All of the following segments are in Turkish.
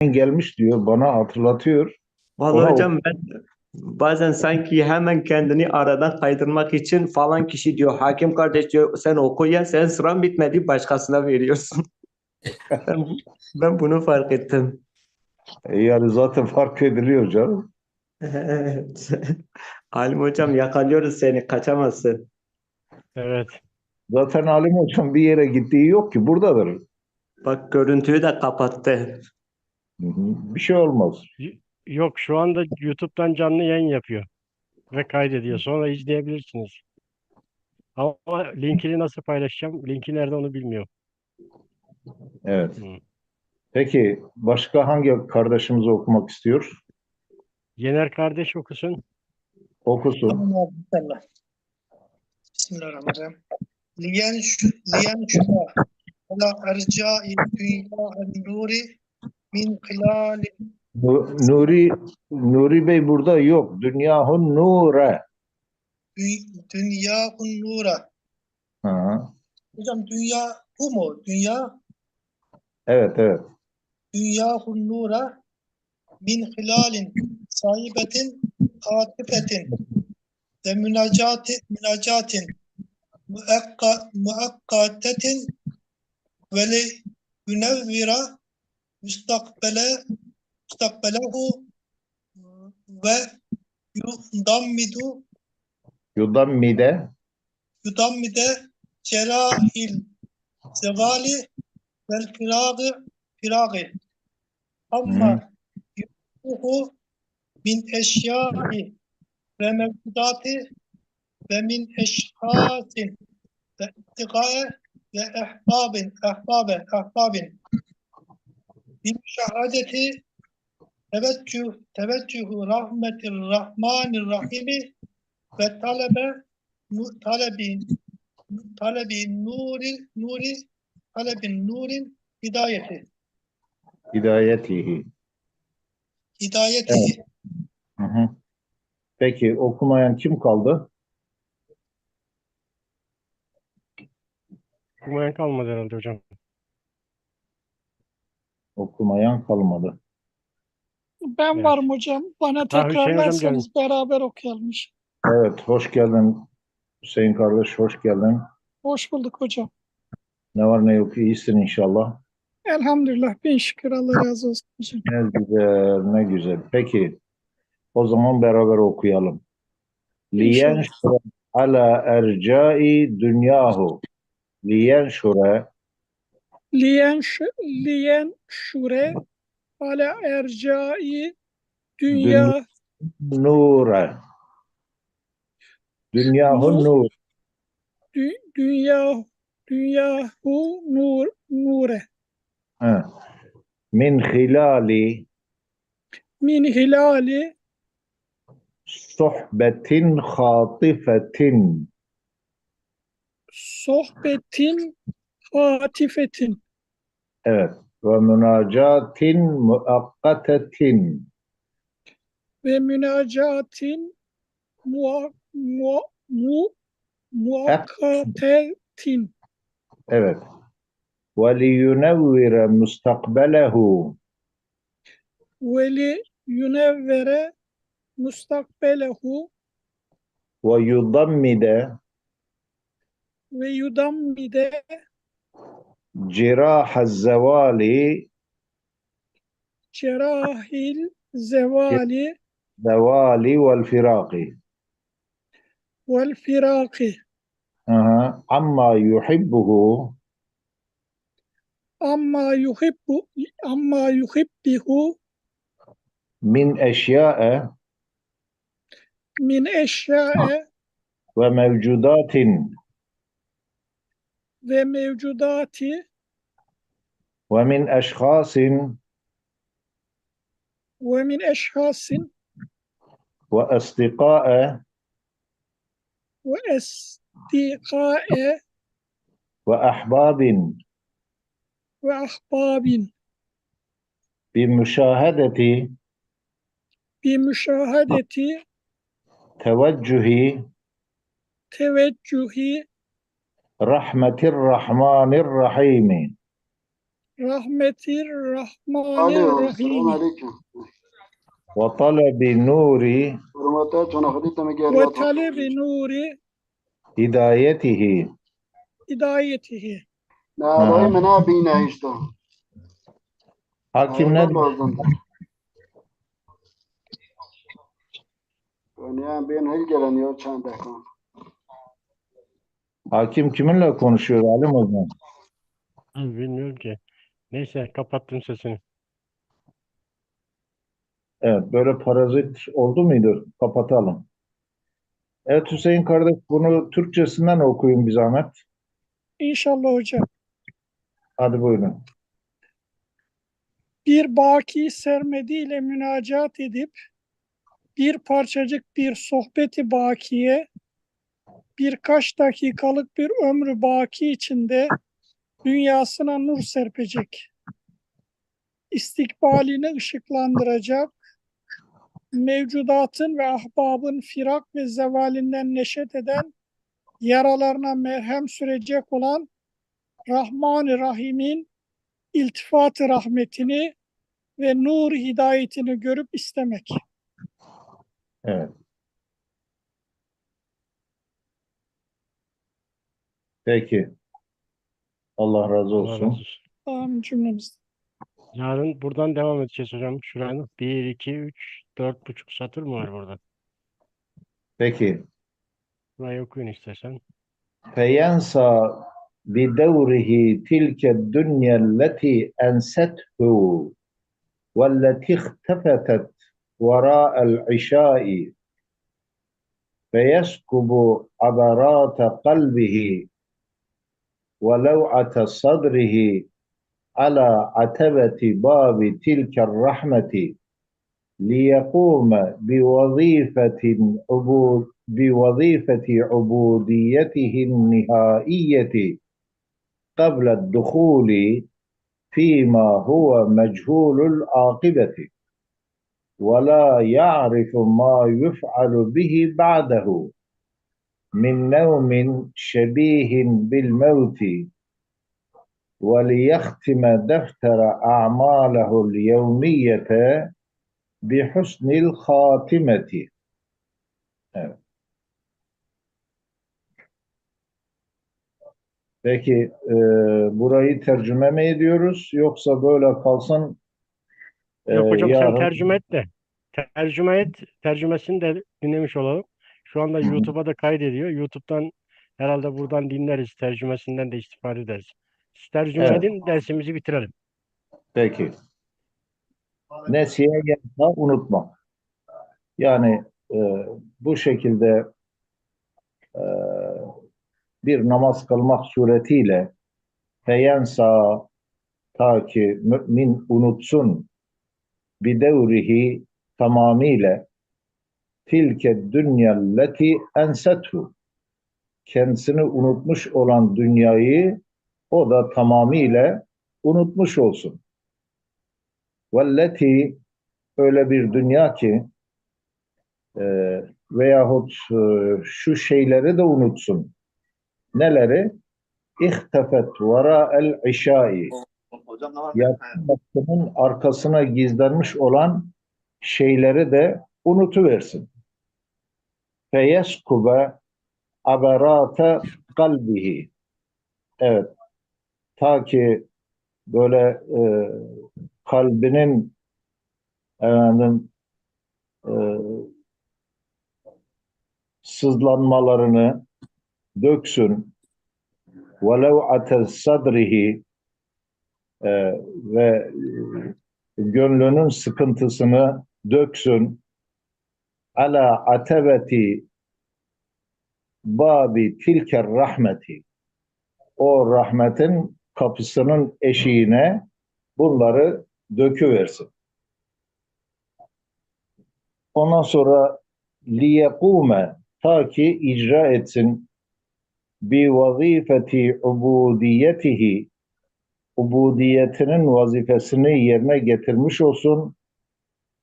gelmiş diyor. Bana hatırlatıyor. Vallahi Ona hocam ben bazen sanki hemen kendini aradan kaydırmak için falan kişi diyor hakim kardeş diyor sen oku ya sen sıran bitmedi başkasına veriyorsun. Ben, ben bunu fark ettim. E, Yani zaten fark ediliyor canım. Evet. Halim hocam yakalıyoruz seni kaçamazsın. Evet. Zaten Halim Hocam bir yere gittiği yok ki. Buradadır. Bak görüntüyü de kapattı. Hı hı. Bir şey olmaz. Yok şu anda YouTube'dan canlı yayın yapıyor ve kaydediyor. Sonra izleyebilirsiniz. Ama linkini nasıl paylaşacağım? Linki nerede onu bilmiyorum. Evet. Hı. Peki başka hangi kardeşimiz okumak istiyor? Yener kardeş okusun. Okusun. Tamam abi inşallah. Bismillahirrahmanirrahim. Liyen şu, liyen şu ala ercai dünya nuri min hilali Nu- Nuri Nuri Bey burada yok. Dünyahun nure. dü- dünya nura. Hı. Hocam dünya bu mu? Dünya Evet evet. dünya nura min hilalin sahibetin katifetin ve münacati münacatin muakka, muakkatetin ve li yunevvira müstakbele müstakbelehu ve yudammidu Yudammide yudammide cerahil zevali vel firagı firagı. Ama yuhu min eşyai ve mevcudati ve min eşhasin ve ittigae ve ehbabin ehbabe ehbabin bir şehadeti teveccüh teveccühü rahmetir rahmanir rahimi ve talebe talebin talebin nuri nuri talebin nurin hidayeti hidayetihi. hidayeti Hı hı. Peki okumayan kim kaldı? Okumayan kalmadı herhalde hocam. Okumayan kalmadı. Ben Evet. varım hocam. Bana Hüseyin hocam tekrarlarsanız beraber okuyalım. Evet, hoş geldin Hüseyin kardeş, hoş geldin. Hoş bulduk hocam. Ne var ne yok, iyisin inşallah. Elhamdülillah. Bin şükür. Allah razı olsun hocam. Ne güzel, ne güzel. Peki, o zaman beraber okuyalım. Liyenşure ala ercai dünyahu. Liyenşure Liyen, şu, liyen şure ala ercai dünya nure. Dünyahu Nur. nur. dü- dünya dünyahu nur nure Ha. Min hilali min hilali sohbetin hatifetin. sohbetin hatifetin Evet. Ve münacatin muakkatetin. ve münacatin mua, mua, mu, muakkatetin Evet. Ve liyunevvire mustakbelehu. ve li yunevvere mustakbelehu Ve yudammide ve yudammide cirah zevali cerahil zevali zevali vel firaki. vel firaki Aha. Amma yuhibbuhu amma yuhibbu amma yuhibbihu min eşyae min eşyae ve mevcudatin ve mevcudati ve min eşhasin ve min eşhasin ve esdiqae ve estikae ve ahbabin ve ahbabin bi müşahedeti bi müşahadeti teveccühi teveccühi rahmetir rahmanir rahimi. rahmetir Alo, rahmanir selam rahim aleyküm. Ve talebi nuri Hürmete çona hadita mı Hakim kiminle konuşuyor alim o zaman? Bilmiyorum ki. Neyse kapattım sesini. Evet, böyle parazit oldu muydu? Kapatalım. Evet Hüseyin kardeş bunu Türkçesinden okuyun bir zahmet. İnşallah hocam. Hadi buyurun. bir baki sermediyle münacat edip bir parçacık bir sohbeti bakiye birkaç dakikalık bir ömrü baki içinde dünyasına nur serpecek. İstikbalini ışıklandıracak. Mevcudatın ve ahbabın firak ve zevalinden neşet eden yaralarına merhem sürecek olan Rahman-ı Rahim'in iltifat-ı rahmetini ve nur hidayetini görüp istemek. Evet. Peki. Allah razı olsun. Allah razı olsun. Tamam cümlemiz. Yarın buradan devam edeceğiz hocam. Şuranın 1, 2, 3, 4,5 satır mı var burada? Peki. Burayı okuyun istersen. Feyensa bi devrihi tilke dünyelleti ensethu velleti ihtefetet vera'el işai feyeskubu abarata kalbihi ولوعة صدره على عتبة باب تلك الرحمة ليقوم بوظيفة عبود بوظيفة عبوديته النهائية قبل الدخول فيما هو مجهول العاقبة ولا يعرف ما يفعل به بعده min nevmin şebihin bil mevti ve liyehtime deftere a'malahul yevmiyete bi husnil hatimeti. Evet. Peki e, burayı tercüme mi ediyoruz yoksa böyle kalsın e, Yok hocam yarın... sen tercüme et de. Tercüme et. Tercümesini de dinlemiş olalım. Şu anda. YouTube'a da kaydediyor. YouTube'dan herhalde buradan dinleriz. Tercümesinden de istifade ederiz. Siz tercüme Evet. edin dersimizi bitirelim. Peki. Nesiye yansa unutmak. Yani e, bu şekilde e, bir namaz kılmak suretiyle feyensa ta ki mümin unutsun bir devrihi tamamıyla tilke dünyalleti ensethu kendisini unutmuş olan dünyayı o da tamamıyla unutmuş olsun. Velleti öyle bir dünya ki e, veyahut e, şu şeyleri de unutsun. Neleri? İhtefet vara el işai. Yatsı arkasına gizlenmiş olan şeyleri de unutuversin. Feyeskube aberate kalbihi. Evet. Ta ki böyle e, kalbinin efendim e, sızlanmalarını döksün. Velev atel sadrihi ve gönlünün sıkıntısını döksün. Ala atebeti babi tilker rahmeti. O rahmetin kapısının eşiğine bunları döküversin. Ondan sonra liyekume ta ki icra etsin bi vazifeti ubudiyetihi ubudiyetinin vazifesini yerine getirmiş olsun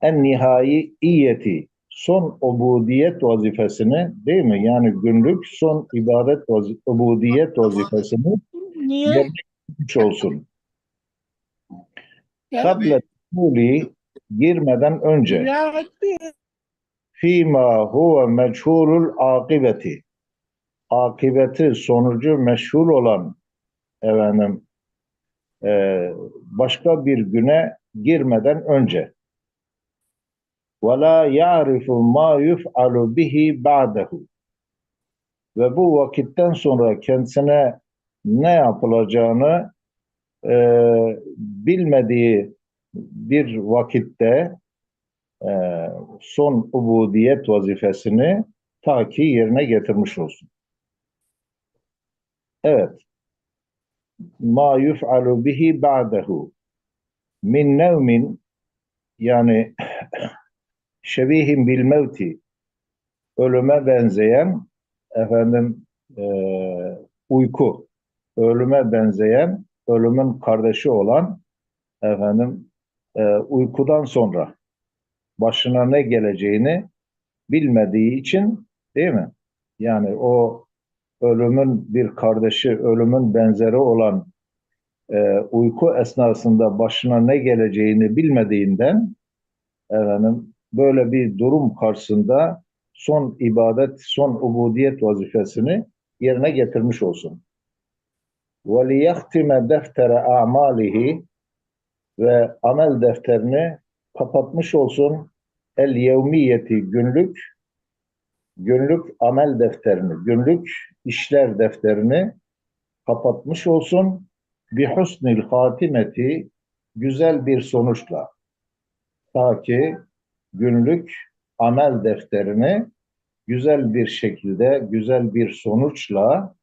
en nihai iyeti son ubudiyet vazifesini değil mi? Yani günlük son ibadet vazi- ubudiyet vazifesini Niye? getirmiş olsun. Kable dukuli girmeden önce fîmâ huve meçhulul akibeti akibeti sonucu meşhur olan efendim e, başka bir güne girmeden önce ve la ya'rifu ma yuf'alu bihi ba'dehu ve bu vakitten sonra kendisine ne yapılacağını e, bilmediği bir vakitte e, son ubudiyet vazifesini ta ki yerine getirmiş olsun. Evet. Ma yuf'alu bihi ba'dehu min nevmin yani şebihin bil mevti ölüme benzeyen efendim e, uyku ölüme benzeyen ölümün kardeşi olan efendim e, uykudan sonra başına ne geleceğini bilmediği için değil mi? Yani o ölümün bir kardeşi, ölümün benzeri olan e, uyku esnasında başına ne geleceğini bilmediğinden efendim böyle bir durum karşısında son ibadet, son ubudiyet vazifesini yerine getirmiş olsun. وَلِيَخْتِمَ دَفْتَرَ أَعْمَالِهِ ve amel defterini kapatmış olsun. El yevmiyeti günlük günlük amel defterini, günlük işler defterini kapatmış olsun. Bi husnil hatimeti güzel bir sonuçla. Ta ki günlük amel defterini güzel bir şekilde, güzel bir sonuçla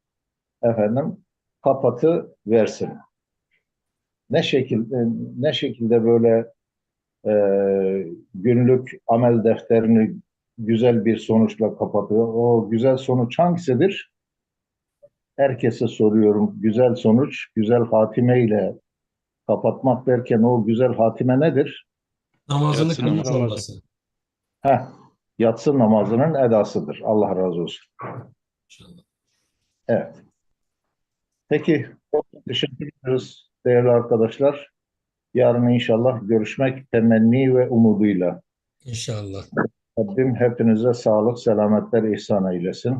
efendim kapatı versin. Ne şekilde ne şekilde böyle e, günlük amel defterini güzel bir sonuçla kapatıyor. O güzel sonuç hangisidir? Herkese soruyorum. Güzel sonuç, güzel hatime ile kapatmak derken o güzel hatime nedir? Namazını Yatsın kılmış namazı. olması. Heh, yatsı namazının edasıdır. Allah razı olsun. İnşallah. Evet. Peki, teşekkür ederiz değerli arkadaşlar. Yarın inşallah görüşmek temenni ve umuduyla. İnşallah. Rabbim hepinize sağlık, selametler ihsan eylesin.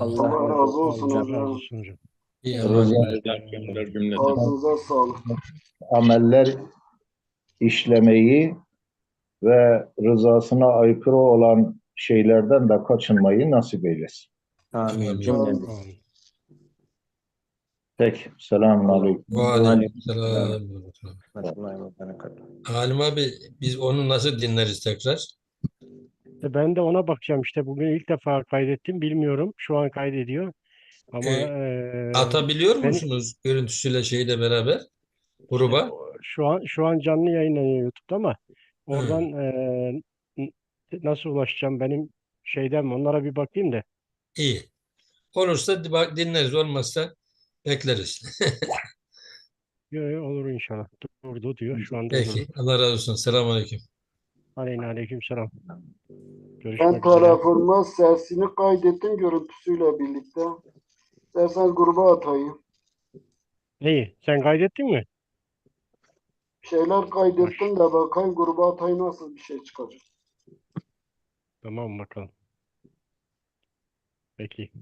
Allah Allah razı olsun Allah hocam. Ağzınıza sağlık. Ameller işlemeyi ve rızasına aykırı olan şeylerden de kaçınmayı nasip eylesin. Amin. Cümlemiz. Peki, selamun aleyküm. Ve aleykümselam. Halim abi biz onu nasıl dinleriz tekrar? E, Ben de ona bakacağım işte bugün ilk defa kaydettim bilmiyorum şu an kaydediyor ama Ee, e, Atabiliyor beni- musunuz görüntüsüyle şeyle beraber gruba? şu an şu an canlı yayınlanıyor YouTube'da ama oradan e, nasıl ulaşacağım benim şeyden onlara bir bakayım da İyi. Olursa bak dinleriz olmazsa bekleriz. Yo, yo, olur inşallah durdu diyor şu anda Peki. durdu. Allah razı olsun. Selamun aleyküm. Aleyna aleyküm selam Ben görüşmek üzere. telefonuma sesini kaydettim görüntüsüyle birlikte. İsterseniz gruba atayım. İyi sen kaydettin mi? Şeyler kaydettim de bakayım gruba atayım nasıl bir şey çıkacak. Tamam bakalım. Peki.